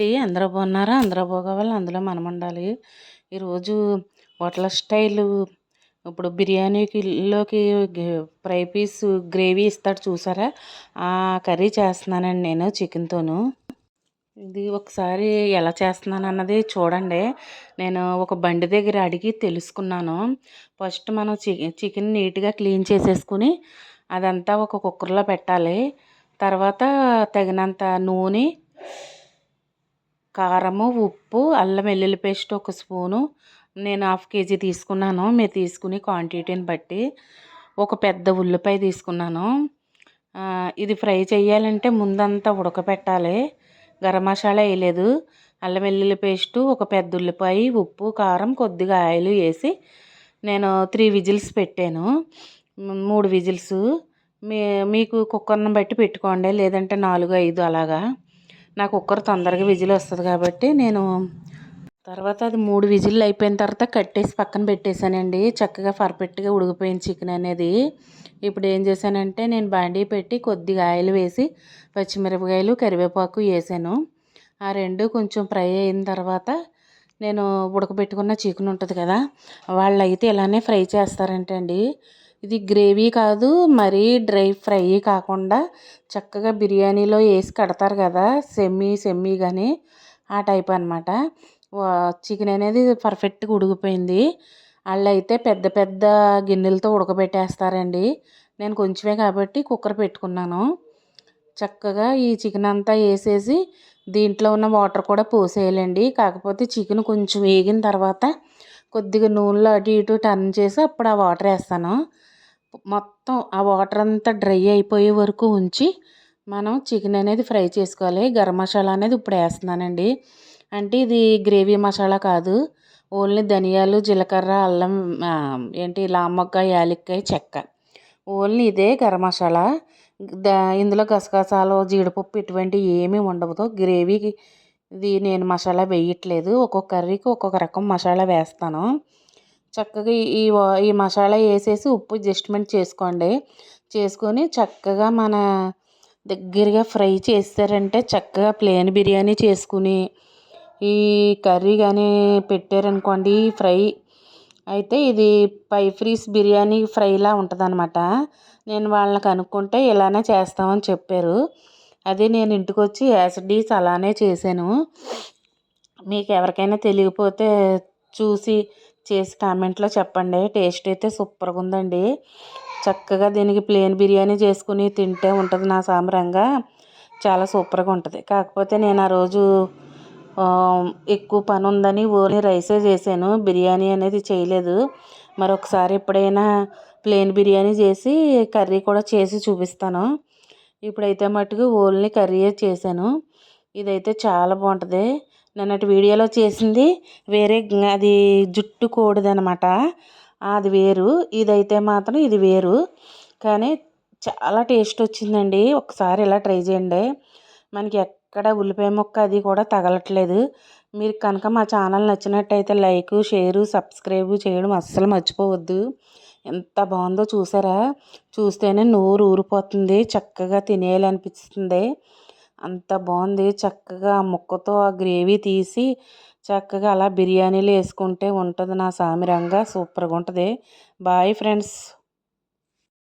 ఏంటి అందరూ బాగున్నారా అందరూ బాగోవాలి అందులో మనం ఉండాలి. ఈరోజు హోటల్ స్టైల్ ఇప్పుడు బిర్యానీలోకి ఫ్రై పీస్ గ్రేవీ ఇస్తాడు చూసారా? ఆ కర్రీ చేస్తున్నానండి నేను చికెన్తోను. ఇది ఒకసారి ఎలా చేస్తున్నాను అన్నది చూడండి. నేను ఒక బండి దగ్గర అడిగి తెలుసుకున్నాను. ఫస్ట్ మనం చికెన్ చికెన్ నీట్గా క్లీన్ చేసేసుకుని అదంతా ఒక కుక్కర్లో పెట్టాలి. తర్వాత తగినంత నూనె కారము ఉప్పు అల్లం వెల్లుల్లి పేస్ట్ ఒక స్పూను. నేను హాఫ్ కేజీ తీసుకున్నాను. మీరు తీసుకుని క్వాంటిటీని బట్టి ఒక పెద్ద ఉల్లిపాయ తీసుకున్నాను. ఇది ఫ్రై చేయాలంటే ముందంతా ఉడకపెట్టాలి. గరం మసాలా వేయలేదు. అల్లం వెల్లుల్లి పేస్టు ఒక పెద్ద ఉల్లిపాయ ఉప్పు కారం కొద్దిగా ఆయిల్ వేసి నేను త్రీ విజిల్స్ పెట్టాను. మూడు విజిల్స్. మీ మీకు కుక్కర్ని బట్టి పెట్టుకోండి. లేదంటే నాలుగు ఐదు అలాగా. నా కుక్కర్ తొందరగా విజిల్ వస్తుంది కాబట్టి నేను తర్వాత అది మూడు విజిల్లు అయిపోయిన తర్వాత కట్టేసి పక్కన పెట్టేశానండి. చక్కగా పర్ఫెక్ట్గా ఉడికిపోయిన చికెన్ అనేది. ఇప్పుడు ఏం చేశానంటే నేను బాండీ పెట్టి కొద్దిగా ఆయిల్ వేసి పచ్చిమిరపకాయలు కరివేపాకు వేసాను. ఆ రెండు కొంచెం ఫ్రై అయిన తర్వాత నేను ఉడకబెట్టుకున్న చికెన్ ఉంటుంది కదా వాళ్ళు అయితే ఇలానే ఫ్రై చేస్తారంటే అండి ఇది గ్రేవీ కాదు మరీ డ్రై ఫ్రై కాకుండా చక్కగా బిర్యానీలో వేసి కడతారు కదా సెమ్మీ సెమ్మీ కానీ ఆ టైప్ అనమాట చికెన్ అనేది పర్ఫెక్ట్గా ఉడికిపోయింది. వాళ్ళు అయితే పెద్ద పెద్ద గిన్నెలతో ఉడకబెట్టేస్తారండి. నేను కొంచెమే కాబట్టి కుక్కర్ పెట్టుకున్నాను. చక్కగా ఈ చికెన్ అంతా వేసేసి దీంట్లో ఉన్న వాటర్ కూడా పోసేయాలండి. కాకపోతే చికెన్ కొంచెం వేగిన తర్వాత కొద్దిగా నూనెలో అటు ఇటు టర్న్ చేసి అప్పుడు ఆ వాటర్ వేస్తాను. మొత్తం ఆ వాటర్ అంతా డ్రై అయిపోయే వరకు ఉంచి మనం చికెన్ అనేది ఫ్రై చేసుకోవాలి. గరం మసాలా అనేది ఇప్పుడు వేస్తున్నానండి. అంటే ఇది గ్రేవీ మసాలా కాదు. ఓన్లీ ధనియాలు జీలకర్ర అల్లం ఏంటి లామొక్క యాలక్కాయ చెక్క. ఓన్లీ ఇదే గరం మసాలా. దా ఇందులో గసగసాలు జీడిపప్పు ఇటువంటివి ఏమీ ఉండవు గ్రేవీకి ఇది నేను మసాలా వేయట్లేదు. ఒక్కొక్క కర్రీకి ఒక్కొక్క రకం మసాలా వేస్తాను. చక్కగా ఈ ఈ మసాలా వేసేసి ఉప్పు అడ్జస్ట్మెంట్ చేసుకోండి. చేసుకొని చక్కగా మన దగ్గరగా ఫ్రై చేస్తారంటే చక్కగా ప్లేన్ బిర్యానీ చేసుకుని ఈ కర్రీ కానీ పెట్టారనుకోండి ఫ్రై అయితే ఇది పై ఫ్రీస్ బిర్యానీ ఫ్రైలా ఉంటుంది అనమాట నేను వాళ్ళని కనుక్కుంటే ఇలానే చేస్తామని చెప్పారు. అదే నేను ఇంటికి వచ్చి యాసిడీస్ అలానే చేశాను. మీకు ఎవరికైనా తెలియకపోతే చూసి చేసి కామెంట్లో చెప్పండి. టేస్ట్ అయితే సూపర్గా ఉందండి చక్కగా దీనికి ప్లేన్ బిర్యానీ చేసుకుని తింటే ఉంటుంది నా సామరంగా చాలా సూపర్గా ఉంటుంది కాకపోతే నేను ఆ రోజు ఎక్కువ పని ఉందని ఓన్లీ రైసే చేశాను. బిర్యానీ అనేది చేయలేదు. మరొకసారి ఎప్పుడైనా ప్లేన్ బిర్యానీ చేసి కర్రీ కూడా చేసి చూపిస్తాను. ఇప్పుడైతే మటుకు ఓన్లీ కర్రీయే చేశాను. ఇదైతే చాలా బాగుంటుంది. నిన్నటి వీడియోలో చేసింది వేరే అది జుట్టు కోడిదనమాట అది వేరు ఇదైతే మాత్రం ఇది వేరు. కానీ చాలా టేస్ట్ వచ్చిందండి. ఒకసారి ఇలా ట్రై చేయండి. మనకి ఎక్కడ ఉల్లిపాయ ముక్క అది కూడా తగలట్లేదు. మీరు కనుక మా ఛానల్ నచ్చినట్టయితే లైక్ షేరు సబ్స్క్రైబ్ చేయడం అస్సలు మర్చిపోవద్దు. ఎంత బాగుందో చూసారా? చూస్తేనే నోరు ఊరిపోతుంది చక్కగా తినేయాలనిపిస్తుంది. అంత బాగుంది చక్కగా ముక్కతో ఆ గ్రేవీ తీసి చక్కగా అలా బిర్యానీలో వేసుకుంటే ఉంటుంది నా సామిరంగా. సూపర్గా ఉంటుంది బాయ్ ఫ్రెండ్స్.